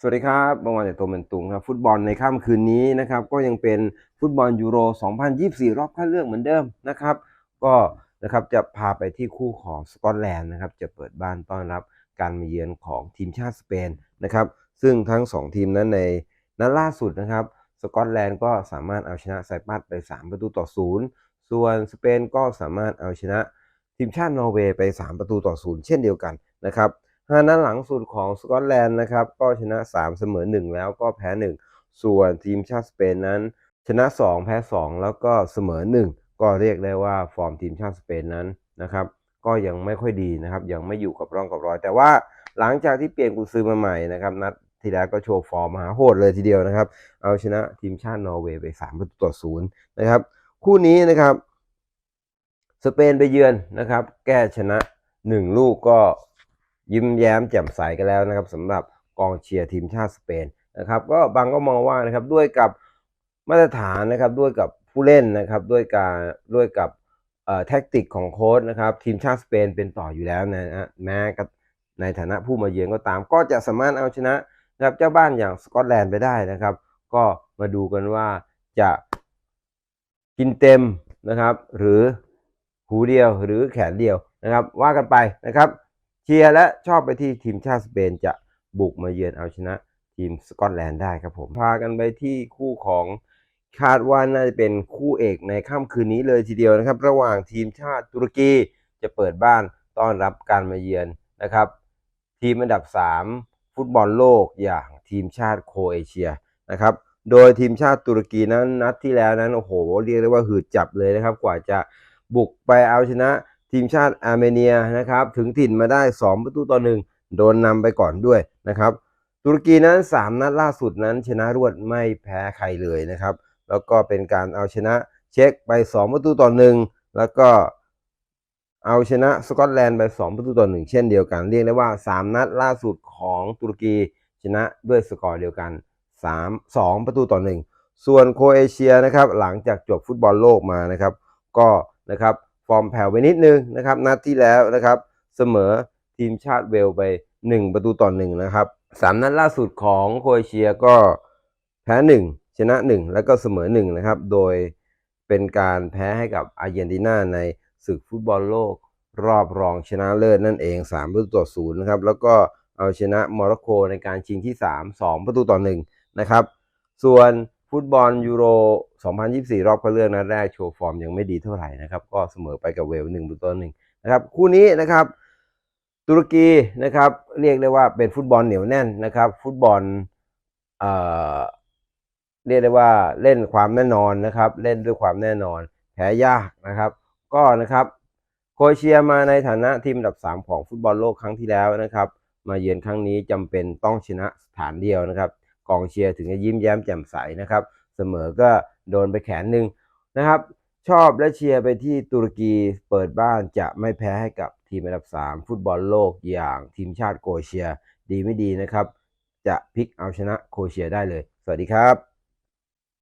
สวัสดีครับบางวันแต่ตัวเป็นตุงครับ ฟุตบอลในค่ำคืนนี้นะครับ ก็ยังเป็นฟุตบอลยูโร 2024 รอบคัดเลือกเหมือนเดิมนะครับ ก็นะครับจะพาไปที่คู่ของสกอตแลนด์นะครับ จะเปิดบ้านต้อนรับการมาเยือนของทีมชาติสเปนนะครับ ซึ่งทั้ง 2 ทีมนั้นในนัดล่าสุดนะครับ สกอตแลนด์ก็สามารถเอาชนะไซปรัสไป 3 ประตูต่อ0ส่วนสเปนก็สามารถเอาชนะทีมชาตินอร์เวย์ไป 3 ประตูต่อ0เช่นเดียวกันนะครับ ห้านัดหลังสุดของสกอตแลนด์นะครับ ก็ชนะ 3 เสมอ 1 แล้วก็แพ้ 1 ส่วนทีมชาติสเปนนั้น ชนะ 2 แพ้ 2 แล้วก็เสมอ 1 ก็เรียกได้ว่าฟอร์มทีมชาติสเปนนั้นนะครับก็ยังไม่ค่อยดีนะครับ ยังไม่อยู่กับร่องกับรอย แต่ว่าหลังจากที่เปลี่ยนกุญซือมาใหม่นะครับ นัดที่แล้วก็โชว์ฟอร์มมหาโหดเลยทีเดียวนะครับ เอาชนะทีมชาตินอร์เวย์ไป3ประตูต่อ0นะครับ คู่นี้นะครับ สเปนไปเยือนนะครับ แก้ชนะ 1 ลูกก็ ยิ้มแย้มแจ่มใสกันแล้วนะครับสำหรับกองเชียร์ทีมชาติสเปนนะครับก็บางก็มองว่านะครับด้วยกับมาตรฐานนะครับด้วยกับผู้เล่นนะครับด้วยการด้วยกับเอ่อแท็กติกของโค้ชนะครับทีมชาติสเปนเป็นต่ออยู่แล้วนะฮะแม้ในฐานะผู้มาเยือนก็ตาม ก็จะสามารถเอาชนะนะครับเจ้าบ้านอย่างสกอตแลนด์ไปได้นะครับ ก็มาดูกันว่าจะกินเต็มนะครับ หรือหูเดียวหรือแขนเดียวนะครับ ว่ากันไปนะครับ เชียร์และชอบไปที่ทีมชาติสเปนจะบุกมาเยือนเอาชนะทีมสกอตแลนด์ได้ครับผม พากันไปที่คู่ของคาดว่าน่าจะเป็นคู่เอกในค่ำคืนนี้เลยทีเดียวนะครับ ระหว่างทีมชาติตุรกีจะเปิดบ้านต้อนรับการมาเยือนนะครับ ทีมอันดับ 3 ฟุตบอลโลกอย่างทีมชาติโครเอเชียนะครับโดยทีมชาติตุรกีนั้นนัดที่แล้วนั้นโอ้โหเรียกได้ว่าหืดจับเลยนะครับ กว่าจะบุกไปเอาชนะ ทีมชาติอาร์เมเนียนะครับถึงถิ่นมาได้ 2 ประตูต่อหนึ่งโดนนำไปก่อนด้วยนะครับ ตุรกีนั้น 3 นัดล่าสุดนั้น ชนะรวดไม่แพ้ใครเลยนะครับ แล้วก็เป็นการเอาชนะเช็กไป 2 ประตูต่อหนึ่งแล้วก็เอาชนะสกอตแลนด์ไป 2 ประตูต่อหนึ่งเช่นเดียวกัน เรียกได้ว่า 3 นัดล่าสุดของตุรกีชนะด้วยสกอร์เดียวกัน 3 2 ประตูต่อหนึ่งส่วนโคเอเชียนะครับหลังจากจบฟุตบอลโลกมานะครับ ก็นะครับ ฟอร์มแผ่วไปนิดนึงนะครับนัดที่แล้วนะครับเสมอทีมชาติเวลไป 1 ประตูต่อหนึ่งนะครับสามนัดล่าสุดของโครเอเชียก็แพ้ 1 ชนะ 1 แล้วก็เสมอ1นะครับโดยเป็นการแพ้ให้กับอาร์เจนตินาในศึกฟุตบอลโลกรอบรองชนะเลิศนั่นเอง3ประตูต่อ0นะครับแล้วก็เอาชนะโมร็อกโกในการชิงที่ 3 2 ประตูต่อ1นะครับส่วน ฟุตบอลยูโร 2024 รอบคัดเลือกนัดแรกโชว์ฟอร์มยังไม่ดีเท่าไหร่นะครับ ก็เสมอไปกับเวล1ประตูต่อ1นะครับ คู่นี้นะครับ ตุรกีนะครับ เรียกได้ว่าเป็นฟุตบอลเหนียวแน่นนะครับ ฟุตบอลเอ่อเรียกได้ว่าเล่นความแน่นอนนะครับ เล่นด้วยความแน่นอนแพ้ยากนะครับ ก็นะครับโคเชียมาในฐานะทีมอันดับ 3 ของฟุตบอลโลกครั้งที่แล้วนะครับ มาเยือนครั้งนี้จำเป็นต้องชนะสถานเดียวนะครับ กองเชียร์ถึงจะยิ้มแย้มแจ่มใสนะครับ เสมอก็โดนไปแขนหนึ่งนะครับ ชอบและเชียร์ไปที่ตุรกีเปิดบ้านจะไม่แพ้ให้กับทีมอันดับ 3 ฟุตบอลโลกอย่างทีมชาติโคเชีย ดีไม่ดีนะครับ จะพลิกเอาชนะโคเชียได้เลย สวัสดีครับ